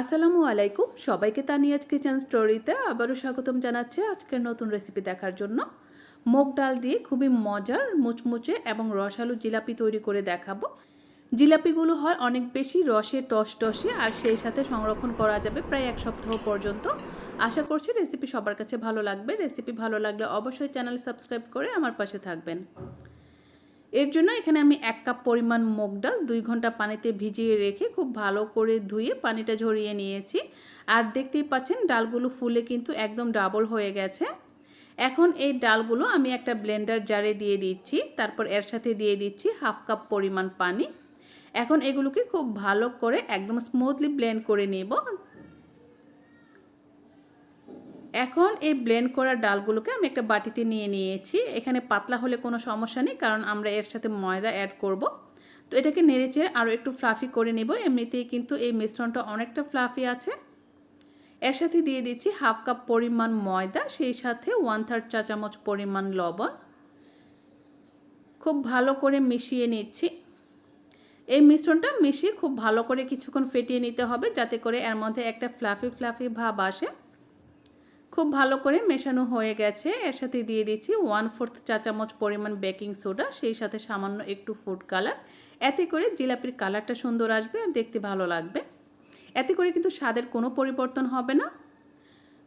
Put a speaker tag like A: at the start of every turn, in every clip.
A: আসসালামু আলাইকুম। সবাইকে তানিয়াজ কিচেন স্টোরিতে আবারও স্বাগতম জানাচ্ছে আজকের নতুন রেসিপি দেখার জন্য। মুগ ডাল দিয়ে খুবই মজার মুচমুচে এবং রসালো জিলাপি তৈরি করে দেখাবো। জিলাপিগুলো হয় অনেক বেশি রসে টস টসে আর সেই সাথে সংরক্ষণ করা যাবে প্রায় এক সপ্তাহ পর্যন্ত। আশা করছি রেসিপি সবার কাছে ভালো লাগবে। রেসিপি ভালো লাগলে অবশ্যই চ্যানেল সাবস্ক্রাইব করে আমার পাশে থাকবেন। এর জন্য এখানে আমি এক কাপ পরিমাণ মুগ ডাল, দুই ঘণ্টা পানিতে ভিজিয়ে রেখে খুব ভালো করে ধুয়ে পানিটা ঝরিয়ে নিয়েছি। আর দেখতেই পাচ্ছেন, ডালগুলো ফুলে কিন্তু একদম ডাবল হয়ে গেছে। এখন এই ডালগুলো আমি একটা ব্লেন্ডার জারে দিয়ে দিচ্ছি, তারপর এর সাথে দিয়ে দিচ্ছি হাফ কাপ পরিমাণ পানি। এখন এগুলোকে খুব ভালো করে একদম স্মুথলি ব্লেন্ড করে নেব। এখন এই ব্লেন্ড করা ডালগুলোকে আমি একটা বাটিতে নিয়ে নিয়েছি। এখানে পাতলা হলে কোনো সমস্যা নেই, কারণ আমরা এর সাথে ময়দা অ্যাড করব। তো এটাকে নেড়েচেড়ে আরও একটু ফ্লাফি করে নেব। এমনিতেই কিন্তু এই মিশ্রণটা অনেকটা ফ্লাফি আছে। এর সাথে দিয়ে দিচ্ছি হাফ কাপ পরিমাণ ময়দা, সেই সাথে ওয়ান থার্ড চা চামচ পরিমাণ লবণ। খুব ভালো করে মিশিয়ে নিচ্ছি। এই মিশ্রণটা মিশিয়ে খুব ভালো করে কিছুক্ষণ ফেটিয়ে নিতে হবে, যাতে করে এর মধ্যে একটা ফ্লাফি ফ্লাফি ভাব আসে। খুব ভালো করে মেশানো হয়ে গেছে। এর সাথে দিয়ে দিচ্ছি ওয়ান ফোর্থ চা চামচ পরিমাণ বেকিং সোডা সেই সাথে সামান্য একটু ফুড কালার এতে করে জিলাপির কালারটা সুন্দর আসবে আর দেখতে ভালো লাগবে। এতে করে কিন্তু স্বাদের কোনো পরিবর্তন হবে না।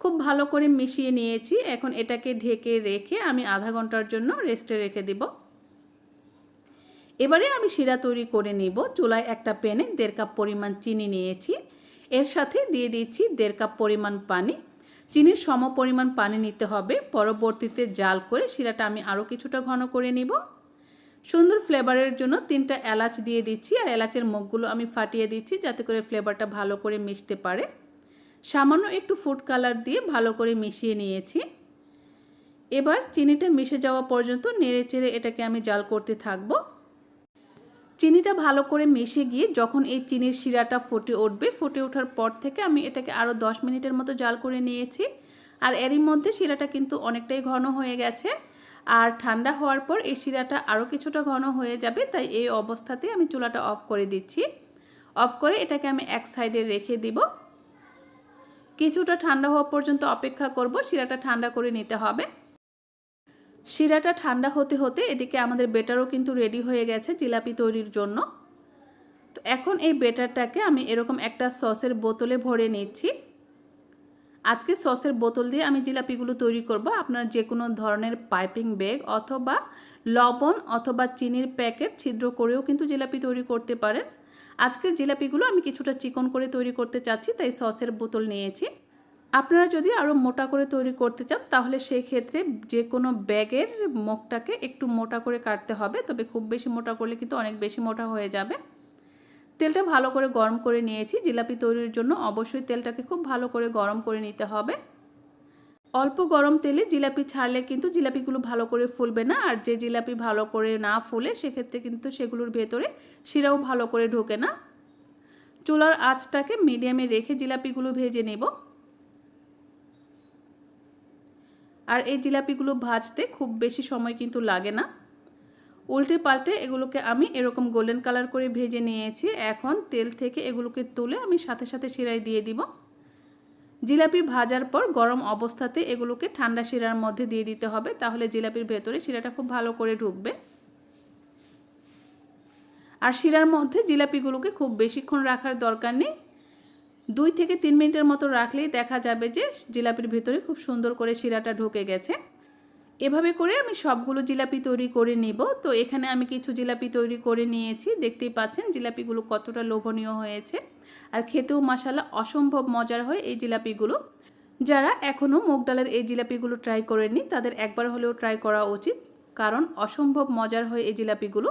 A: খুব ভালো করে মিশিয়ে নিয়েছি। এখন এটাকে ঢেকে রেখে আমি আধা ঘণ্টার জন্য রেস্টে রেখে দিব। এবারে আমি শিরা তৈরি করে নিব। চুলায় একটা প্যানে দেড় কাপ পরিমাণ চিনি নিয়েছি। এর সাথে দিয়ে দিচ্ছি দেড় কাপ পরিমাণ পানি। চিনির সম পরিমাণ পানি নিতে হবে। পরবর্তীতে জাল করে শিরাটা আমি আরও কিছুটা ঘন করে নিব। সুন্দর ফ্লেভারের জন্য তিনটা এলাচ দিয়ে দিচ্ছি আর এলাচের মুখগুলো আমি ফাটিয়ে দিচ্ছি যাতে করে ফ্লেভারটা ভালো করে মিশতে পারে। সামান্য একটু ফুড কালার দিয়ে ভালো করে মিশিয়ে নিয়েছি। এবার চিনিটা মিশে যাওয়া পর্যন্ত নেড়ে চেড়ে এটাকে আমি জাল করতে থাকব। চিনিটা ভালো করে মিশে গিয়ে যখন এই চিনির শিরাটা ফুটে উঠবে, ফুটে ওঠার পর থেকে আমি এটাকে আরও দশ মিনিটের মতো জাল করে নিয়েছি। আর এরই মধ্যে শিরাটা কিন্তু অনেকটাই ঘন হয়ে গেছে। আর ঠান্ডা হওয়ার পর এই শিরাটা আরও কিছুটা ঘন হয়ে যাবে, তাই এই অবস্থাতে আমি চুলাটা অফ করে দিচ্ছি। অফ করে এটাকে আমি এক সাইডে রেখে দিব। কিছুটা ঠান্ডা হওয়া পর্যন্ত অপেক্ষা করব, শিরাটা ঠান্ডা করে নিতে হবে। শিরাটা ঠান্ডা হতে হতে এদিকে আমাদের বেটারও কিন্তু রেডি হয়ে গেছে জিলাপি তৈরির জন্য। তো এখন এই বেটারটাকে আমি এরকম একটা সসের বোতলে ভরে নিচ্ছি। আজকে সসের বোতল দিয়ে আমি জিলাপিগুলো তৈরি করব। আপনার যে কোনো ধরনের পাইপিং ব্যাগ অথবা লবণ অথবা চিনির প্যাকেট ছিদ্র করেও কিন্তু জিলাপি তৈরি করতে পারেন। আজকের জিলাপিগুলো আমি কিছুটা চিকন করে তৈরি করতে চাচ্ছি, তাই সসের বোতল নিয়েছি। আপনারা যদি আরও মোটা করে তৈরি করতে চান, তাহলে সেই ক্ষেত্রে যে কোনো ব্যাগের মুখটাকে একটু মোটা করে কাটতে হবে। তবে খুব বেশি মোটা করলে কিন্তু অনেক বেশি মোটা হয়ে যাবে। তেলটা ভালো করে গরম করে নিয়েছি। জিলাপি তৈরির জন্য অবশ্যই তেলটাকে খুব ভালো করে গরম করে নিতে হবে। অল্প গরম তেলে জিলাপি ছাড়লে কিন্তু জিলাপিগুলো ভালো করে ফুলবে না। আর যে জিলাপি ভালো করে না ফুলে, সেক্ষেত্রে কিন্তু সেগুলোর ভেতরে শিরাও ভালো করে ঢোকে না। চুলার আঁচটাকে মিডিয়ামে রেখে জিলাপিগুলো ভেজে নেব। আর এই জিলাপিগুলো ভাজতে খুব বেশি সময় কিন্তু লাগে না। উল্টে পাল্টে এগুলোকে আমি এরকম গোল্ডেন কালার করে ভেজে নিয়েছি। এখন তেল থেকে এগুলোকে তুলে আমি সাথে সাথে শিরায় দিয়ে দিব। জিলাপি ভাজার পর গরম অবস্থাতে এগুলোকে ঠান্ডা শিরার মধ্যে দিয়ে দিতে হবে, তাহলে জিলাপির ভেতরে শিরাটা খুব ভালো করে ঢুকবে। আর শিরার মধ্যে জিলাপিগুলোকে খুব বেশিক্ষণ রাখার দরকার নেই। দুই থেকে তিন মিনিটের মতো রাখলেই দেখা যাবে যে জিলাপির ভেতরে খুব সুন্দর করে শিরাটা ঢুকে গেছে। এভাবে করে আমি সবগুলো জিলাপি তৈরি করে নিব। তো এখানে আমি কিছু জিলাপি তৈরি করে নিয়েছি। দেখতেই পাচ্ছেন জিলাপিগুলো কতটা লোভনীয় হয়েছে। আর খেতেও মশালা অসম্ভব মজার হয় এই জিলাপিগুলো। যারা এখনও মুগ ডালের এই জিলাপিগুলো ট্রাই করেননি, তাদের একবার হলেও ট্রাই করা উচিত। কারণ অসম্ভব মজার হয় এই জিলাপিগুলো।